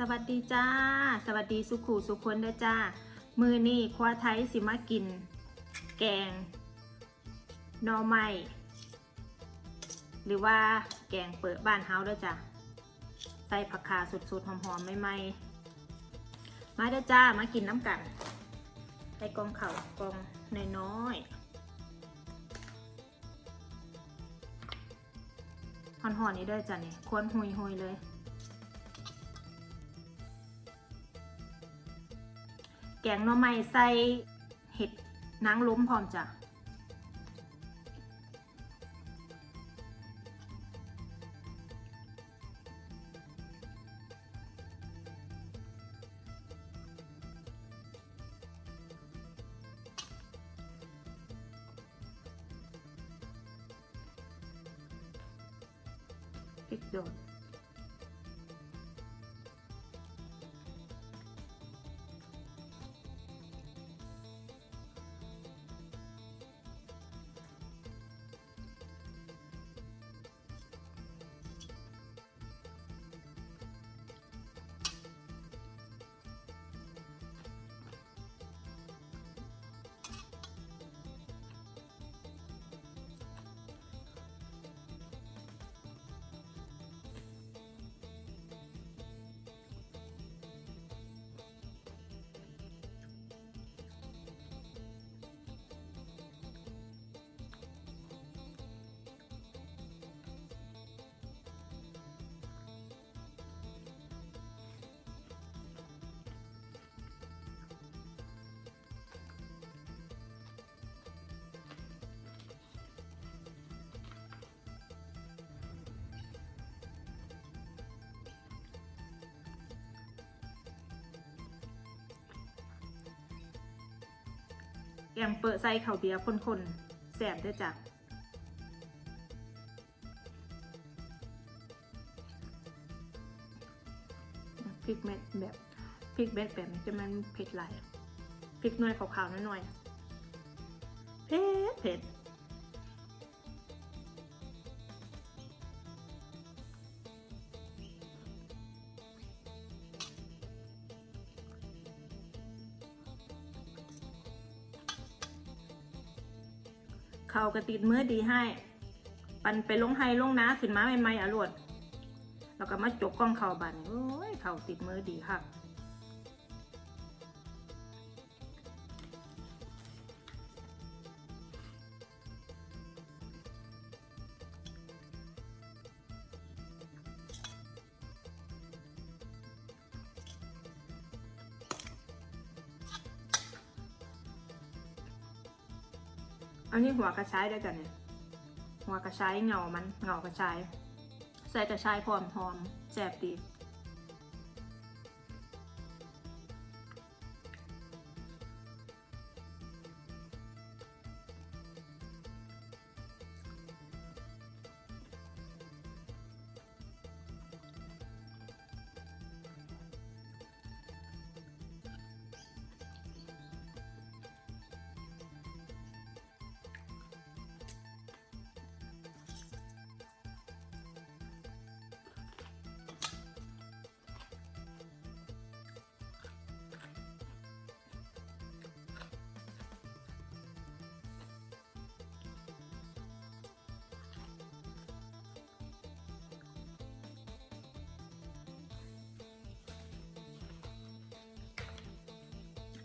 สวัสดีจ้า สวัสดีสุขูสุขคนเด้อจ้า มือนี่คว้าไทยสิมากิน แกงหน่อไม้หรือว่าแกงเปิดบ้านเฮาเด้อจ้าใส่ผักขาสดๆหอมๆใหม่ๆมาเด้อจ้ามากินน้ำกันใส่กองเข่ากองน้อยๆห่อนๆนี้ด้จ้ะนี่ควนหุยๆเลย แกงหน่อไม้ใส่เห็ดนางล้มพร้อมจ้ะพริกโดด แกงเปิดใส่ข้าวเบียร์คนๆแสบด้วยจ้ะพริกเม็ดแบบพริกเม็ดแบบนี้จะมันเผ็ดหลายพริกหน่วยขาวๆหน่อยๆเผ็ดเผ็ด เขากระติดมือดีให้ ปันไปลงไฮลงน้าขึ้นมาใหม่ๆอรวดแล้วก็มาจกกล้องเข่าบันโอ้ยเข่าติดมือดีค่ะ อันนี้หัวกระชายด้วยกันเนี่ยหัวกระชายเงามันเงากระชาย ใส่กระชายพร้อมหอมแซ่บดี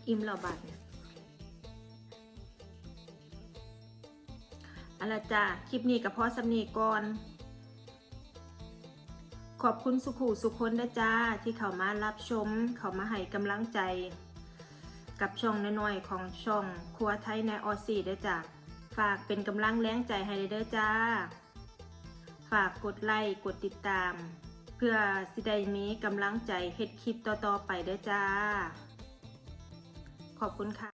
อิ่มล้วบาดเนี่ยเอาละจ้าคลิปนี้กับพ่อสำนีก่อน ขอบคุณสุขูสุคนนะจ้า ที่เขามารับชม เขามาให้กำลังใจ กับช่องน้อยๆของช่องครัวไทยในออซีด้วยจ้าฝากเป็นกำลังแรงใจให้เด้อจ้า ฝากกดไลค์กดติดตาม เพื่อสิได้มีกำลังใจเฮ็ดคลิปต่อๆไปเด้อจ้า ขอบคุณค่ะ